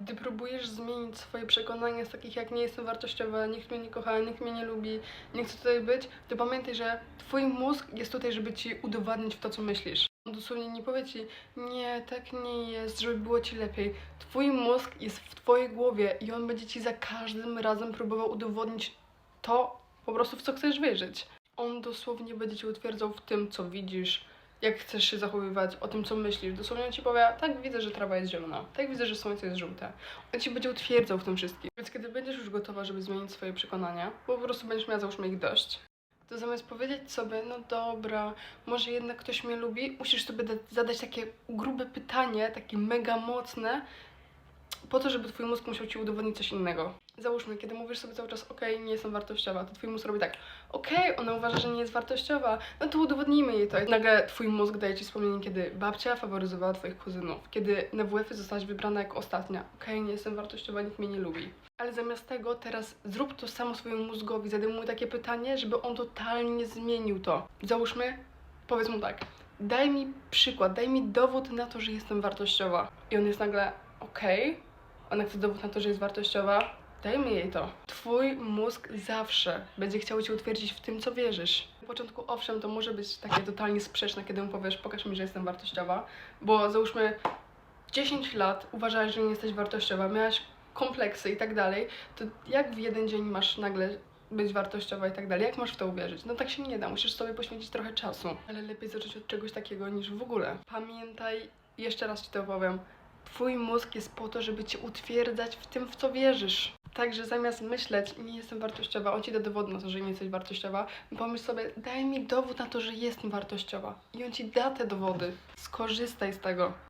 Gdy próbujesz zmienić swoje przekonania z takich jak nie jestem wartościowa, nikt mnie nie kocha, nikt mnie nie lubi, nie chcę tutaj być, to pamiętaj, że twój mózg jest tutaj, żeby ci udowadniać w to, co myślisz. On dosłownie nie powie ci, nie, tak nie jest, żeby było ci lepiej. Twój mózg jest w twojej głowie i on będzie ci za każdym razem próbował udowodnić to, po prostu w co chcesz wierzyć. On dosłownie będzie ci utwierdzał w tym, co widzisz, jak chcesz się zachowywać, o tym, co myślisz. Dosłownie on ci powie, tak widzę, że trawa jest zielona, tak widzę, że słońce jest żółte. On ci będzie utwierdzał w tym wszystkim. Więc kiedy będziesz już gotowa, żeby zmienić swoje przekonania, bo po prostu będziesz miała, załóżmy, ich dość, to zamiast powiedzieć sobie, no dobra, może jednak ktoś mnie lubi, musisz sobie da- zadać takie grube pytanie, takie mega mocne, po to, żeby twój mózg musiał ci udowodnić coś innego. Załóżmy, kiedy mówisz sobie cały czas, okej, nie jestem wartościowa, to twój mózg robi tak, okej, ona uważa, że nie jest wartościowa, no to udowodnijmy jej to. I nagle twój mózg daje ci wspomnienie, kiedy babcia faworyzowała twoich kuzynów, kiedy na WF-y zostałaś wybrana jako ostatnia. Okej, nie jestem wartościowa, nikt mnie nie lubi. Ale zamiast tego teraz zrób to samo swojemu mózgowi, zadaj mu takie pytanie, żeby on totalnie zmienił to. Załóżmy, powiedz mu tak, daj mi przykład, daj mi dowód na to, że jestem wartościowa. I on jest nagle, okej, ona chce dowód na to, że jest wartościowa, dajmy jej to. Twój mózg zawsze będzie chciał cię utwierdzić w tym, co wierzysz. Na początku, owszem, to może być takie totalnie sprzeczne, kiedy mu powiesz, pokaż mi, że jestem wartościowa, bo załóżmy 10 lat uważałaś, że nie jesteś wartościowa, miałaś kompleksy i tak dalej, to jak w jeden dzień masz nagle być wartościowa i tak dalej, jak masz w to uwierzyć? No tak się nie da, musisz sobie poświęcić trochę czasu. Ale lepiej zacząć od czegoś takiego niż w ogóle. Pamiętaj, jeszcze raz ci to powiem, twój mózg jest po to, żeby cię utwierdzać w tym, w co wierzysz. Także zamiast myśleć, nie jestem wartościowa, on ci da dowód na to, że nie jesteś wartościowa, pomyśl sobie, daj mi dowód na to, że jestem wartościowa. I on ci da te dowody. Skorzystaj z tego.